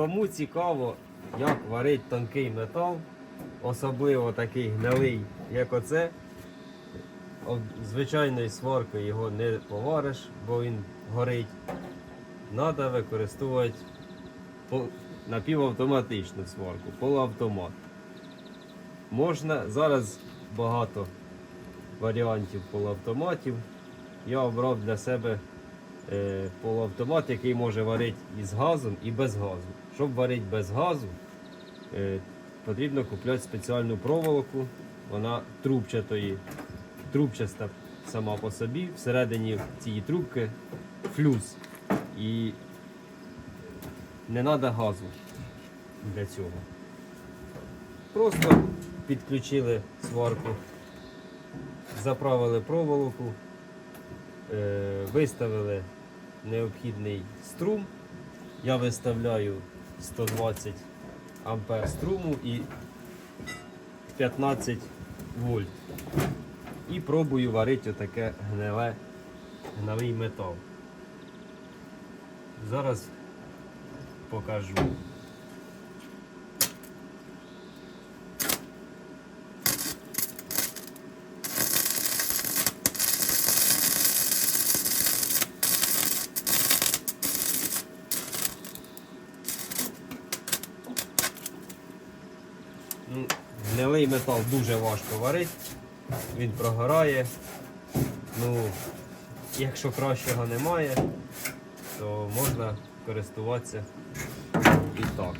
кому цікаво, як варить тонкий метал, особливо такий гнилий, як оце, звичайною сваркою його не повариш, бо він горить. Треба використовувати напівавтоматичну сварку, полуавтомат. Можна зараз багато варіантів полуавтоматів. Я обрав для себе полуавтомат, який може варити і з газом, і без газу. Щоб варити без газу, е, потрібно купляти спеціальну проволоку. Вона трубчатої, трубчаста сама по собі. Всередині цієї трубки флюс. І не треба газу для цього. Просто підключили сварку, заправили проволоку, е, виставили необхідний струм. Я виставляю 120 ампер струму і 15 вольт. І пробую варити отаке гниле, гнилий метал. Зараз покажу. Гнилий метал дуже важко варити, він прогорає. Ну, якщо кращого немає, то можна користуватися і так.